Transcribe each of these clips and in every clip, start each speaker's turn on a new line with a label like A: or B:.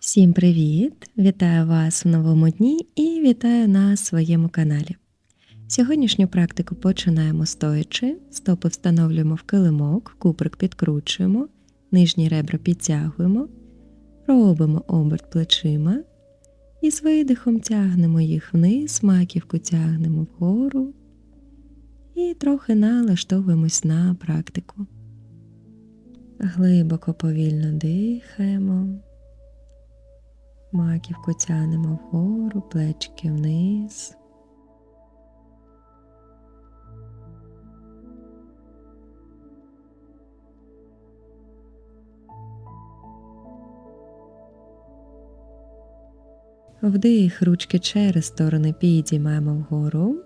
A: Всім привіт! Вітаю вас в новому дні і вітаю на своєму каналі. Сьогоднішню практику починаємо стоячи, стопи встановлюємо в килимок, куприк підкручуємо, нижні ребра підтягуємо, робимо оберт плечима і з видихом тягнемо їх вниз, маківку тягнемо вгору і трохи налаштовуємось на практику. Глибоко повільно дихаємо. Маківку тянемо вгору, плечики вниз. Вдих, ручки через сторони підіймаємо вгору.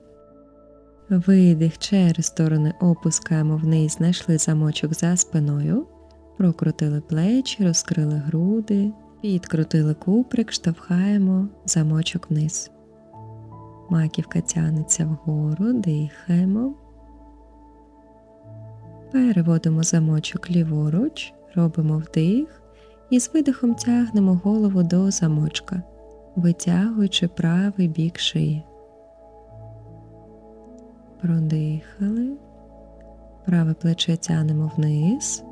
A: Видих через сторони опускаємо вниз, знайшли замочок за спиною, прокрутили плечі, розкрили груди, підкрутили куприк, штовхаємо замочок вниз. Маківка тягнеться вгору, дихаємо. Переводимо замочок ліворуч, робимо вдих і з видихом тягнемо голову до замочка, витягуючи правий бік шиї. Продихали. Праве плече тянемо вниз.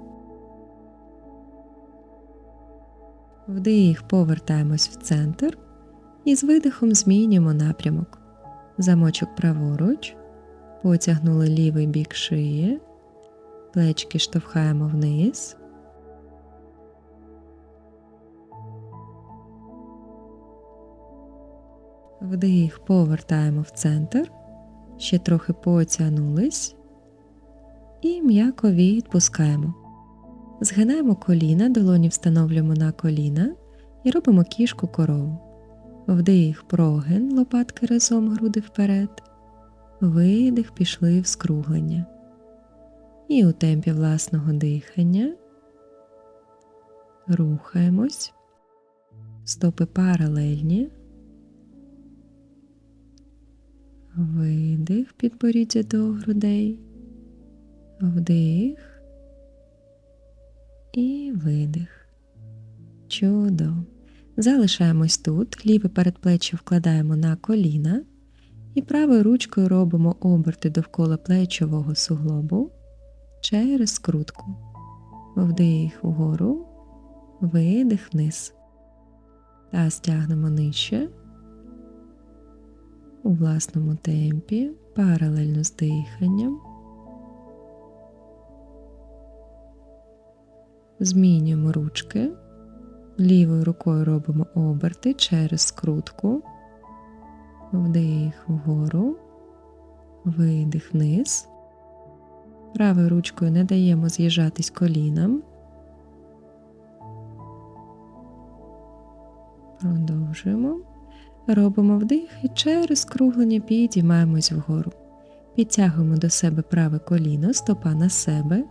A: Вдих, повертаємось в центр і з видихом змінюємо напрямок. Замочок праворуч, потягнули лівий бік шиї, плечки штовхаємо вниз. Вдих, повертаємо в центр, ще трохи потягнулись і м'яко відпускаємо. Згинаємо коліна, долоні встановлюємо на коліна і робимо кішку корову. Вдих, прогин, лопатки разом, груди вперед. Видих, пішли в скруглення. І у темпі власного дихання рухаємось, стопи паралельні. Видих, підборіддя до грудей, вдих і видих. Чудово. Залишаємось тут, ліве передплеччя вкладаємо на коліна і правою ручкою робимо оберти довкола плечового суглобу через скрутку. Вдих вгору, видих вниз. Та стягнемо нижче у власному темпі, паралельно з диханням. Змінюємо ручки. Лівою рукою робимо оберти через скрутку, вдих вгору, видих вниз. Правою ручкою не даємо з'їжджатись колінам. Продовжуємо. Робимо вдих і через скруглення підіймаємось вгору. Підтягуємо до себе праве коліно, стопа на себе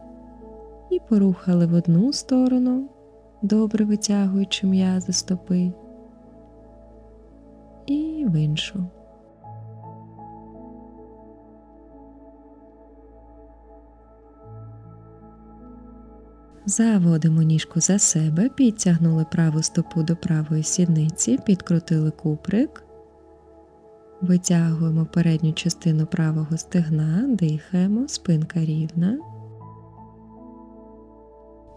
A: і порухали в одну сторону, добре витягуючи м'язи стопи, і в іншу. Заводимо ніжку за себе, підтягнули праву стопу до правої сідниці, підкрутили куприк, витягуємо передню частину правого стегна, дихаємо, спинка рівна.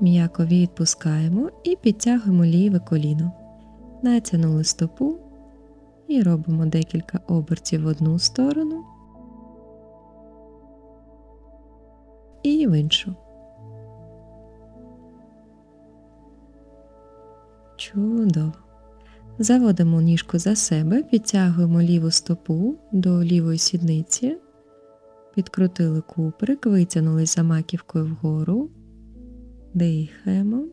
A: М'яко відпускаємо і підтягуємо ліве коліно. Натягнули стопу і робимо декілька обертів в одну сторону і в іншу. Чудово. Заводимо ніжку за себе, підтягуємо ліву стопу до лівої сідниці, підкрутили куприк, витягнули за маківкою вгору, дихаємо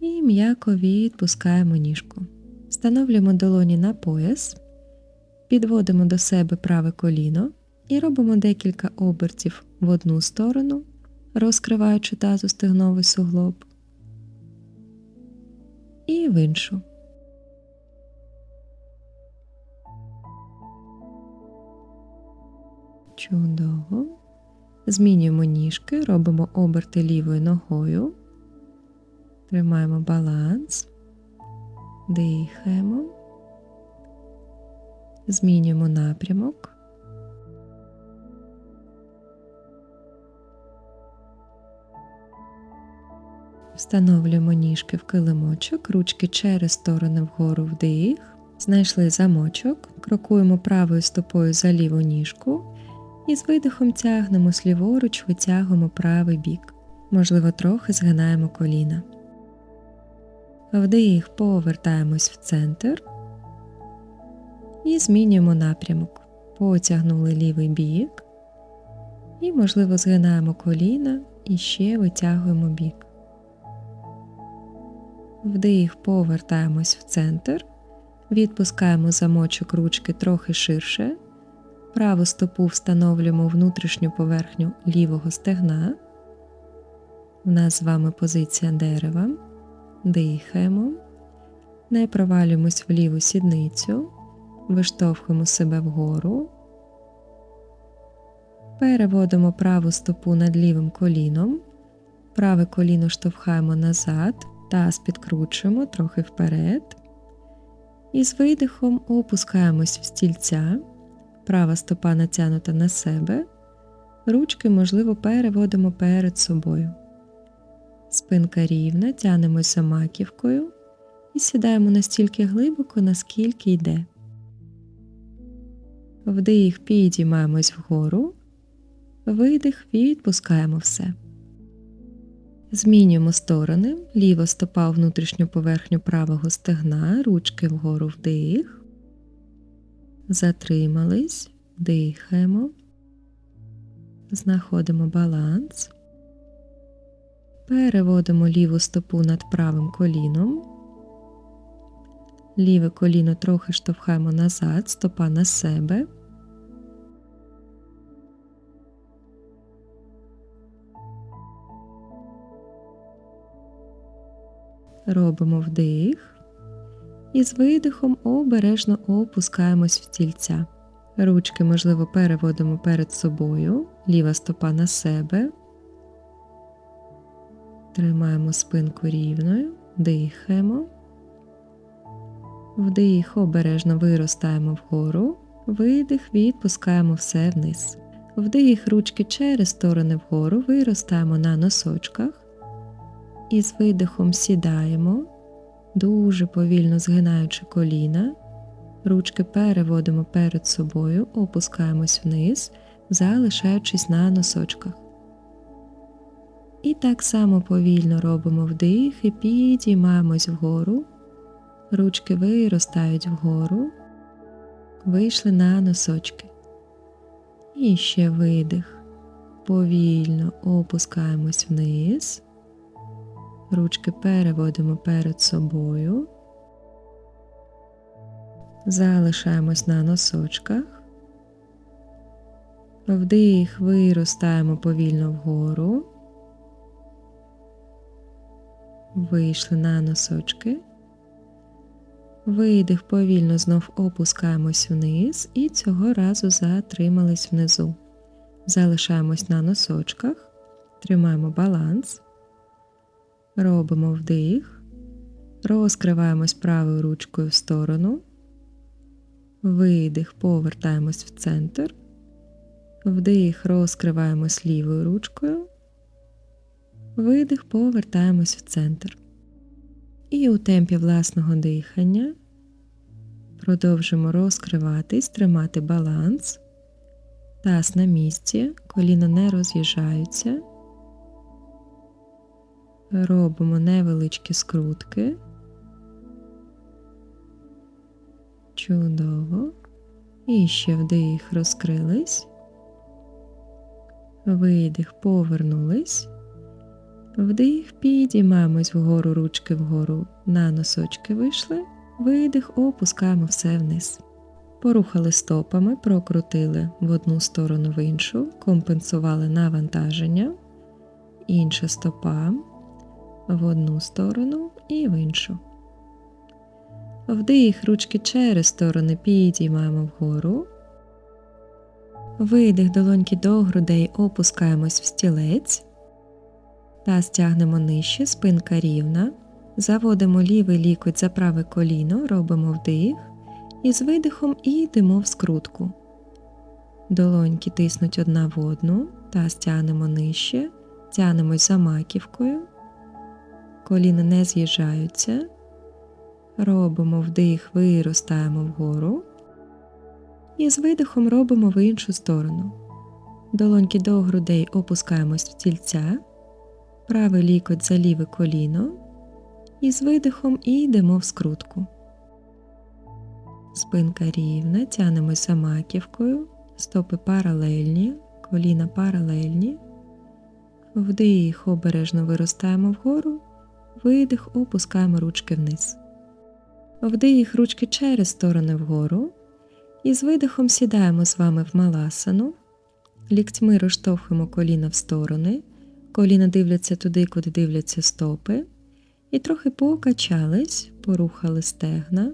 A: і м'яко відпускаємо ніжку. Встановлюємо долоні на пояс, підводимо до себе праве коліно і робимо декілька обертів в одну сторону, розкриваючи тазостегновий суглоб і в іншу. Чудово. Змінюємо ніжки, робимо оберти лівою ногою, Тримаємо баланс, дихаємо, змінюємо напрямок. Встановлюємо ніжки в килимочок, ручки через сторони вгору вдих. Знайшли замочок, крокуємо правою стопою за ліву ніжку і з видихом тягнемо ліворуч, витягуємо правий бік. Можливо, трохи згинаємо коліна. Вдих, повертаємось в центр і змінюємо напрямок. Потягнули лівий бік. І, можливо, згинаємо коліна і ще витягуємо бік. Вдих, повертаємось в центр, відпускаємо замочок ручки трохи ширше, праву стопу встановлюємо внутрішню поверхню лівого стегна. У нас з вами позиція дерева. Дихаємо, не провалюємось в ліву сідницю, виштовхуємо себе вгору, переводимо праву стопу над лівим коліном, праве коліно штовхаємо назад. Таз підкручуємо трохи вперед. І з видихом опускаємось в стільця, права стопа натягнута на себе, ручки, можливо, переводимо перед собою. Спинка рівна, тянемось за маківкою і сідаємо настільки глибоко, наскільки йде. Вдих, підіймаємось вгору, видих, відпускаємо все. Змінюємо сторони, ліва стопа внутрішню поверхню правого стегна, ручки вгору вдих, затримались, дихаємо, знаходимо баланс, переводимо ліву стопу над правим коліном, ліве коліно трохи штовхаємо назад, стопа на себе. робимо вдих і з видихом обережно опускаємось в стільця. Ручки, можливо, переводимо перед собою, ліва стопа на себе. Тримаємо спинку рівною, дихаємо. Вдих, обережно виростаємо вгору, видих, відпускаємо все вниз. Вдих, ручки через сторони вгору, виростаємо на носочках. І з видихом сідаємо, дуже повільно згинаючи коліна, ручки переводимо перед собою, опускаємось вниз, залишаючись на носочках. І так само повільно робимо вдих і підіймаємось вгору, ручки виростають вгору, вийшли на носочки. І ще видих. Повільно опускаємось вниз. Ручки переводимо перед собою, залишаємось на носочках, вдих, виростаємо повільно вгору, вийшли на носочки, видих, повільно знов опускаємось вниз і цього разу затримались внизу. Залишаємось на носочках, тримаємо баланс. Робимо вдих, розкриваємось правою ручкою в сторону, видих, повертаємось в центр, вдих, розкриваємось лівою ручкою, видих, повертаємось в центр. І у темпі власного дихання продовжимо розкриватись, тримати баланс, таз на місці, коліна не роз'їжджаються. Робимо невеличкі скрутки. Чудово. І ще вдих розкрились. Видих, повернулись. Вдих, підіймаємось вгору, ручки вгору, на носочки вийшли. Видих, опускаємо все вниз. Порухали стопами, прокрутили в одну сторону в іншу, компенсували навантаження. Інша стопа в одну сторону і в іншу. Вдих, ручки через сторони підіймаємо вгору. Видих долоньки до грудей опускаємось в стілець та стягнемо нижче, спинка рівна. Заводимо лівий лікоть за праве коліно, робимо вдих і з видихом йдемо в скрутку. Долоньки тиснуть одна в одну, таз тянемо нижче, тянемось за маківкою, коліна не з'їжджаються, робимо вдих, виростаємо вгору і з видихом робимо в іншу сторону. Долоньки до грудей опускаємось в тільця, правий лікоть за ліве коліно і з видихом і йдемо в скрутку. Спинка рівна, тянемось за маківкою, стопи паралельні, коліна паралельні. Вдих обережно виростаємо вгору, видих, опускаємо ручки вниз. Вдих ручки через сторони вгору. І з видихом сідаємо з вами в маласану. Ліктьми розштовхуємо коліна в сторони, коліна дивляться туди, куди дивляться стопи. І трохи покачались, порухали стегна.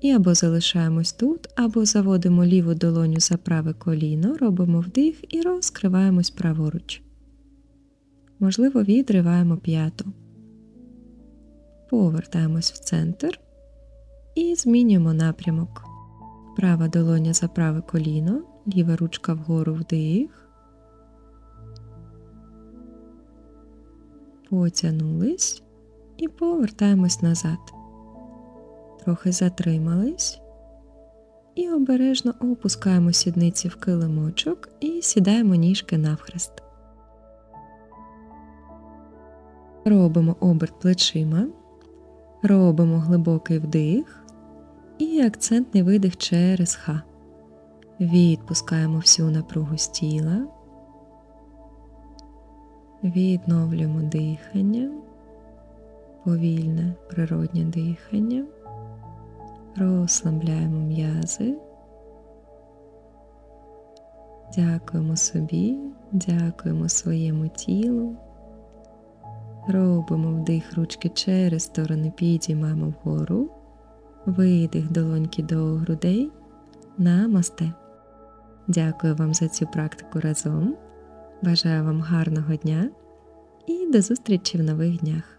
A: І або залишаємось тут, або заводимо ліву долоню за праве коліно, робимо вдих і розкриваємось праворуч. Можливо, відриваємо п'яту. Повертаємось в центр і змінюємо напрямок. Права долоня за праве коліно, ліва ручка вгору вдих. Потягнулись і повертаємось назад. Трохи затримались і обережно опускаємо сідниці в килимочок і сідаємо ніжки навхрест. Робимо оберт плечима, робимо глибокий вдих і акцентний видих через Х. Відпускаємо всю напругу з тіла, відновлюємо дихання, повільне природнє дихання, розслабляємо м'язи. Дякуємо собі, дякуємо своєму тілу. Робимо вдих ручки через сторони, підіймаємо вгору, видих долоньки до грудей. Намасте. Дякую вам за цю практику разом. Бажаю вам гарного дня і до зустрічі в нових днях.